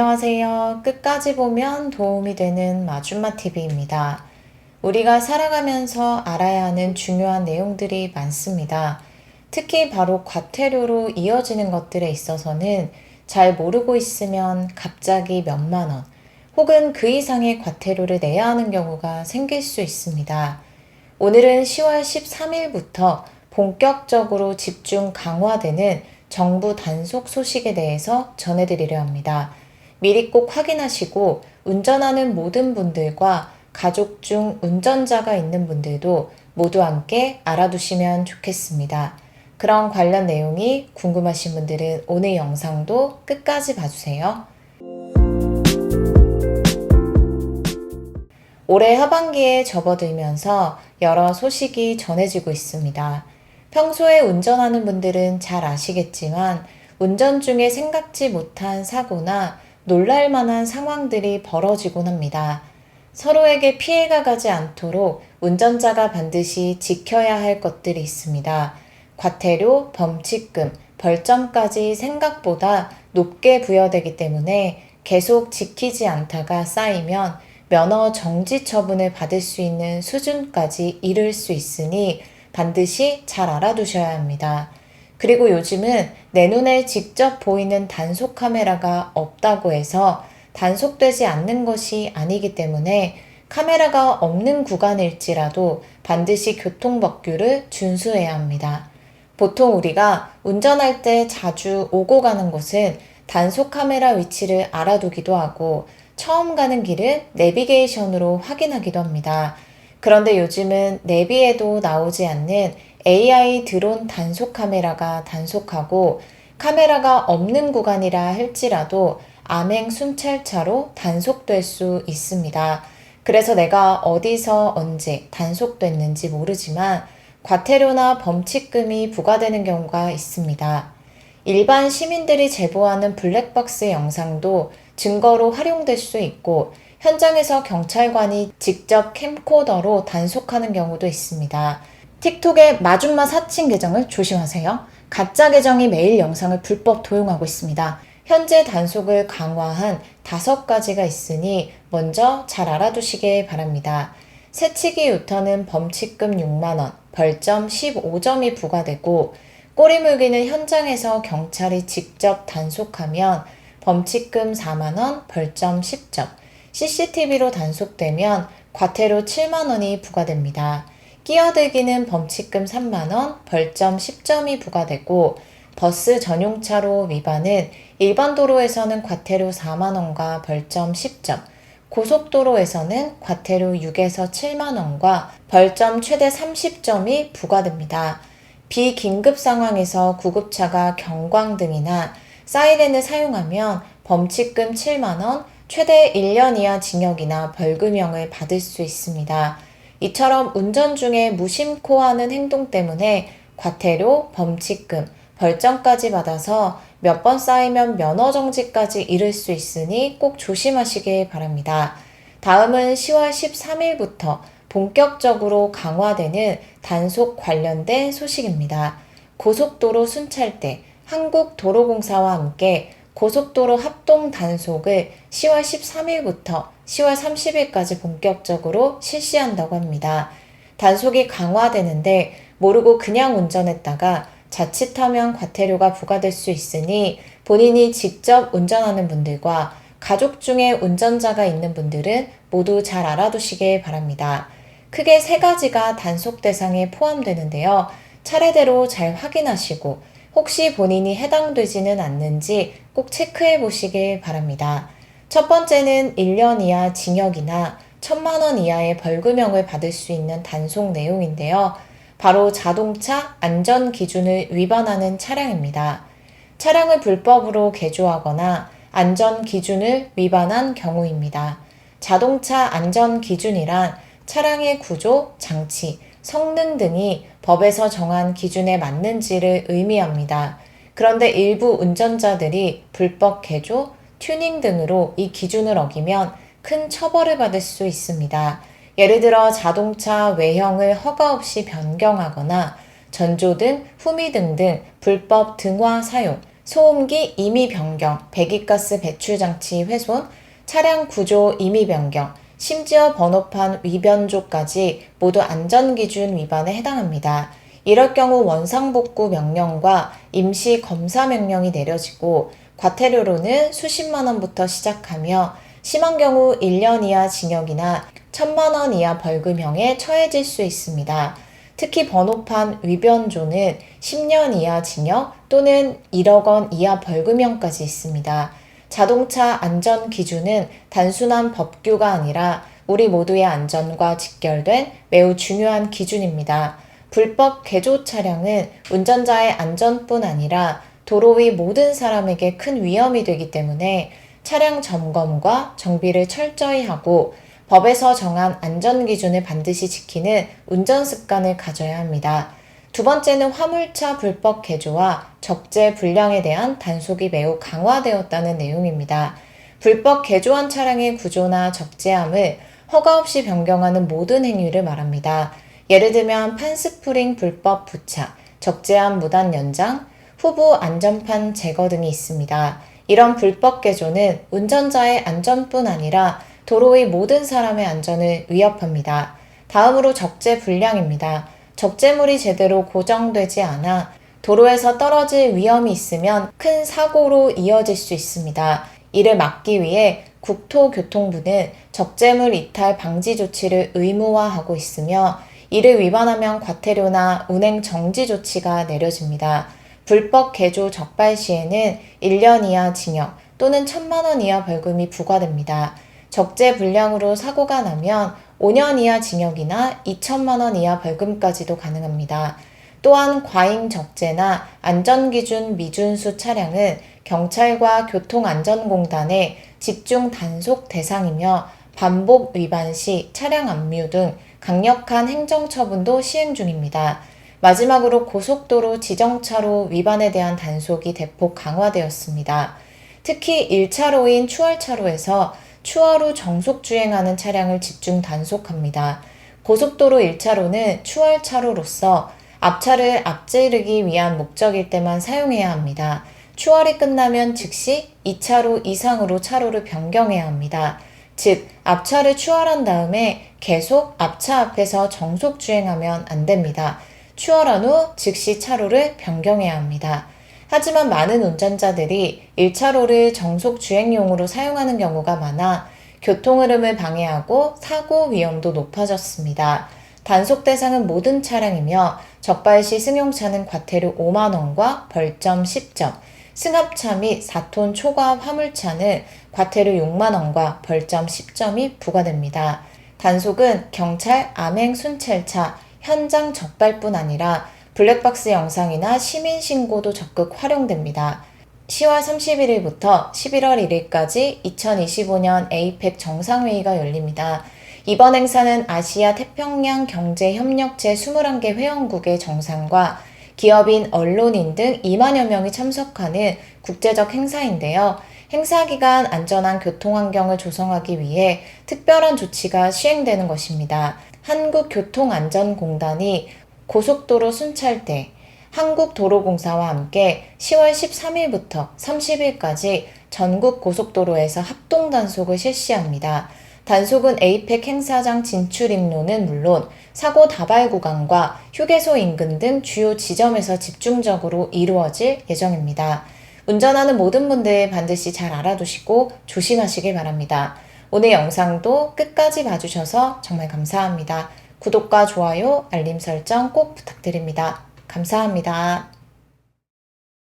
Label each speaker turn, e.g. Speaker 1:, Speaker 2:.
Speaker 1: 안녕하세요. 끝까지 보면 도움이 되는 마준마 TV입니다. 우리가 살아가면서 알아야 하는 중요한 내용들이 많습니다. 특히 바로 과태료로 이어지는 것들에 있어서는 잘 모르고 있으면 갑자기 몇만 원 혹은 그 이상의 과태료를 내야 하는 경우가 생길 수 있습니다. 오늘은 10월 13일부터 본격적으로 집중 강화되는 정부 단속 소식에 대해서 전해드리려 합니다. 미리 꼭 확인하시고 운전하는 모든 분들과 가족 중 운전자가 있는 분들도 모두 함께 알아두시면 좋겠습니다. 그런 관련 내용이 궁금하신 분들은 오늘 영상도 끝까지 봐주세요. 올해 하반기에 접어들면서 여러 소식이 전해지고 있습니다. 평소에 운전하는 분들은 잘 아시겠지만 운전 중에 생각지 못한 사고나 놀랄 만한 상황들이 벌어지곤 합니다. 서로에게 피해가 가지 않도록 운전자가 반드시 지켜야 할 것들이 있습니다. 과태료, 범칙금, 벌점까지 생각보다 높게 부여되기 때문에 계속 지키지 않다가 쌓이면 면허 정지 처분을 받을 수 있는 수준까지 이를 수 있으니 반드시 잘 알아두셔야 합니다. 그리고 요즘은 내 눈에 직접 보이는 단속 카메라가 없다고 해서 단속되지 않는 것이 아니기 때문에 카메라가 없는 구간일지라도 반드시 교통법규를 준수해야 합니다. 보통 우리가 운전할 때 자주 오고 가는 곳은 단속 카메라 위치를 알아두기도 하고 처음 가는 길은 내비게이션으로 확인하기도 합니다. 그런데 요즘은 내비에도 나오지 않는 AI 드론 단속 카메라가 단속하고 카메라가 없는 구간이라 할지라도 암행 순찰차로 단속될 수 있습니다. 그래서 내가 어디서 언제 단속됐는지 모르지만 과태료나 범칙금이 부과되는 경우가 있습니다. 일반 시민들이 제보하는 블랙박스 영상도 증거로 활용될 수 있고 현장에서 경찰관이 직접 캠코더로 단속하는 경우도 있습니다. 틱톡의 마줌마 사칭 계정을 조심하세요. 가짜 계정이 매일 영상을 불법 도용하고 있습니다. 현재 단속을 강화한 다섯 가지가 있으니 먼저 잘 알아두시길 바랍니다. 새치기 유턴은 범칙금 6만원, 벌점 15점이 부과되고 꼬리 물기는 현장에서 경찰이 직접 단속하면 범칙금 4만원, 벌점 10점, CCTV로 단속되면 과태료 7만원이 부과됩니다. 끼어들기는 범칙금 3만원, 벌점 10점이 부과되고 버스 전용차로 위반은 일반 도로에서는 과태료 4만원과 벌점 10점, 고속도로에서는 과태료 6에서 7만원과 벌점 최대 30점이 부과됩니다. 비긴급 상황에서 구급차가 경광등이나 사이렌을 사용하면 범칙금 7만원, 최대 1년 이하 징역이나 벌금형을 받을 수 있습니다. 이처럼 운전 중에 무심코 하는 행동 때문에 과태료, 범칙금, 벌점까지 받아서 몇 번 쌓이면 면허 정지까지 이를 수 있으니 꼭 조심하시길 바랍니다. 다음은 10월 13일부터 본격적으로 강화되는 단속 관련된 소식입니다. 고속도로 순찰대 한국도로공사와 함께 고속도로 합동 단속을 10월 13일부터 10월 30일까지 본격적으로 실시한다고 합니다. 단속이 강화되는데 모르고 그냥 운전했다가 자칫하면 과태료가 부과될 수 있으니 본인이 직접 운전하는 분들과 가족 중에 운전자가 있는 분들은 모두 잘 알아두시길 바랍니다. 크게 세 가지가 단속 대상에 포함되는데요. 차례대로 잘 확인하시고 혹시 본인이 해당되지는 않는지 꼭 체크해 보시길 바랍니다. 첫 번째는 1년 이하 징역이나 1천만 원 이하의 벌금형을 받을 수 있는 단속 내용인데요. 바로 자동차 안전 기준을 위반하는 차량입니다. 차량을 불법으로 개조하거나 안전 기준을 위반한 경우입니다. 자동차 안전 기준이란 차량의 구조, 장치, 성능 등이 법에서 정한 기준에 맞는지를 의미합니다. 그런데 일부 운전자들이 불법 개조, 튜닝 등으로 이 기준을 어기면 큰 처벌을 받을 수 있습니다. 예를 들어 자동차 외형을 허가 없이 변경하거나 전조 등 후미 등등 불법 등화 사용, 소음기 임의 변경, 배기가스 배출 장치 훼손, 차량 구조 임의 변경, 심지어 번호판 위변조까지 모두 안전기준 위반에 해당합니다. 이럴 경우 원상복구 명령과 임시 검사 명령이 내려지고 과태료로는 수십만 원부터 시작하며 심한 경우 1년 이하 징역이나 천만 원 이하 벌금형에 처해질 수 있습니다. 특히 번호판 위변조는 10년 이하 징역 또는 1억 원 이하 벌금형까지 있습니다. 자동차 안전 기준은 단순한 법규가 아니라 우리 모두의 안전과 직결된 매우 중요한 기준입니다. 불법 개조 차량은 운전자의 안전뿐 아니라 도로 위 모든 사람에게 큰 위험이 되기 때문에 차량 점검과 정비를 철저히 하고 법에서 정한 안전 기준을 반드시 지키는 운전 습관을 가져야 합니다. 두 번째는 화물차 불법 개조와 적재 불량에 대한 단속이 매우 강화되었다는 내용입니다. 불법 개조한 차량의 구조나 적재함을 허가 없이 변경하는 모든 행위를 말합니다. 예를 들면 판스프링 불법 부착, 적재함 무단 연장, 후보 안전판 제거 등이 있습니다. 이런 불법 개조는 운전자의 안전뿐 아니라 도로의 모든 사람의 안전을 위협합니다. 다음으로 적재 불량입니다. 적재물이 제대로 고정되지 않아 도로에서 떨어질 위험이 있으면 큰 사고로 이어질 수 있습니다. 이를 막기 위해 국토교통부는 적재물 이탈 방지 조치를 의무화하고 있으며 이를 위반하면 과태료나 운행 정지 조치가 내려집니다. 불법 개조 적발 시에는 1년 이하 징역 또는 1천만 원 이하 벌금이 부과됩니다. 적재 불량으로 사고가 나면 5년 이하 징역이나 2천만 원 이하 벌금까지도 가능합니다. 또한 과잉 적재나 안전기준 미준수 차량은 경찰과 교통안전공단의 집중 단속 대상이며 반복 위반 시 차량 압류 등 강력한 행정처분도 시행 중입니다. 마지막으로 고속도로 지정차로 위반에 대한 단속이 대폭 강화되었습니다. 특히 1차로인 추월차로에서 추월 후 정속 주행하는 차량을 집중 단속합니다. 고속도로 1차로는 추월차로로서 앞차를 앞지르기 위한 목적일 때만 사용해야 합니다. 추월이 끝나면 즉시 2차로 이상으로 차로를 변경해야 합니다. 즉, 앞차를 추월한 다음에 계속 앞차 앞에서 정속 주행하면 안 됩니다. 추월한 후 즉시 차로를 변경해야 합니다. 하지만 많은 운전자들이 1차로를 정속 주행용으로 사용하는 경우가 많아 교통 흐름을 방해하고 사고 위험도 높아졌습니다. 단속 대상은 모든 차량이며 적발 시 승용차는 과태료 5만원과 벌점 10점, 승합차 및 4톤 초과합 화물차는 과태료 6만원과 벌점 10점이 부과됩니다. 단속은 경찰, 암행 순찰차, 현장 적발뿐 아니라 블랙박스 영상이나 시민 신고도 적극 활용됩니다. 10월 31일부터 11월 1일까지 2025년 에이펙 정상회의가 열립니다. 이번 행사는 아시아 태평양 경제협력체 21개 회원국의 정상과 기업인, 언론인 등 2만여 명이 참석하는 국제적 행사인데요. 행사 기간 안전한 교통 환경을 조성하기 위해 특별한 조치가 시행되는 것입니다. 한국교통안전공단이 고속도로 순찰대, 한국도로공사와 함께 10월 13일부터 30일까지 전국 고속도로에서 합동 단속을 실시합니다. 단속은 에이펙 행사장 진출 입로는 물론 사고 다발 구간과 휴게소 인근 등 주요 지점에서 집중적으로 이루어질 예정입니다. 운전하는 모든 분들 반드시 잘 알아두시고 조심하시길 바랍니다. 오늘 영상도 끝까지 봐주셔서 정말 감사합니다. 구독과 좋아요, 알림 설정 꼭 부탁드립니다. 감사합니다.